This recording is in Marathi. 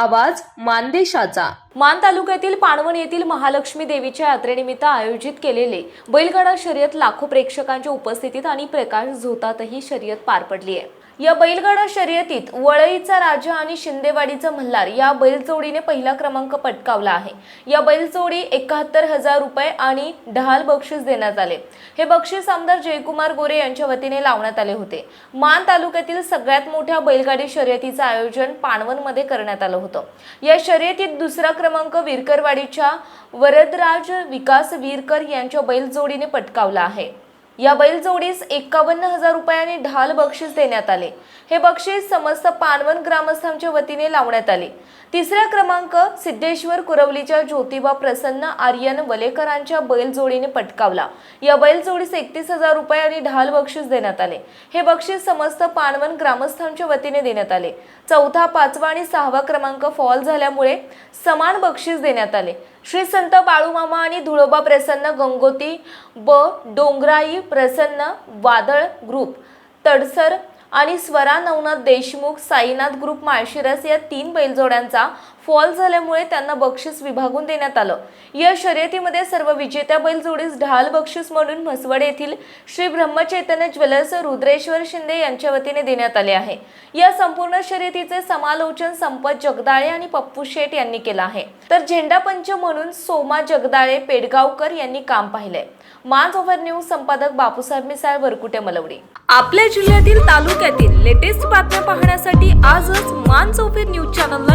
आवाज मानदेशाचा. मान तालुक्यातील पाणवण येथील महालक्ष्मी देवीच्या यात्रेनिमित्त आयोजित केलेले बैलगाडा शर्यत लाखो प्रेक्षकांच्या उपस्थितीत आणि प्रकाश झोतातही शर्यत पार पडली आहे या बैलगाडा शर्यतीत वळईचा राजा आणि शिंदेवाडीचा मल्हार या बैलजोडीने पहिला क्रमांक पटकावला आहे. या बैलजोडी एकाहत्तर हजार रुपये आणि ढाल बक्षीस देण्यात आले. हे बक्षीस आमदार जयकुमार गोरे यांच्या वतीने लावण्यात आले होते. मान तालुक्यातील सगळ्यात मोठ्या बैलगाडी शर्यतीचं आयोजन पाणवनमध्ये करण्यात आलं होतं. या शर्यतीत दुसरा क्रमांक विरकरवाडीच्या वरदराज विकास विरकर यांच्या बैलजोडीने पटकावला आहे. या बैलजोडीस एकावन्न हजार रुपयांनी ढाल बक्षीस देण्यात आले. हे बक्षीस समस्त पानवन ग्रामस्थांच्या वतीने लावण्यात आले. तिसरा क्रमांक सिद्धेश्वर कुरवलीच्या ज्योतिबा प्रसन्न आर्यन वलेकरांच्या बैलजोडीने पटकावला. या बैलजोडीस एकतीस हजार रुपये आणि ढाल बक्षीस देण्यात आले. हे बक्षीस समस्त पानवन ग्रामस्थांच्या वतीने देण्यात आले. चौथा पाचवा आणि सहावा क्रमांक फॉल झाल्यामुळे समान बक्षीस देण्यात आले. श्री संत बाळूमामा आणि धुळोबा प्रसन्न गंगोती ब डोंगराई प्रसन्न वादळ ग्रुप तडसर आणि स्वरा नवनाथ देशमुख साईनाथ ग्रुप माळशिरस या तीन बैलजोड्यांचा फॉल झाल्यामुळे त्यांना बक्षीस विभागून देण्यात आलं. या शर्यतीमध्ये सर्व विजेत्या बैलजोडीस ढाल बक्षीस म्हणून म्हसवड येथील श्री ब्रह्मचैतन्य ज्वेलर्स रुद्रेश्वर शिंदे यांच्या वतीने देण्यात आले आहे. या संपूर्ण शर्यतीचे समालोचन संपत जगदाळे आणि पप्पू शेठ यांनी केलं आहे. तर झेंडापंच म्हणून सोमा जगदाळे पेडगावकर यांनी काम पाहिलंय. माज ओव्हर न्यूज संपादक बापूसाहेब मिसाळ वरकुटे मलवडी. आपल्या जिल्ह्यातील तालुक्यातील लेटेस्ट बातम्या पाहण्यासाठी आजच मान ओव्हर न्यूज चॅनलला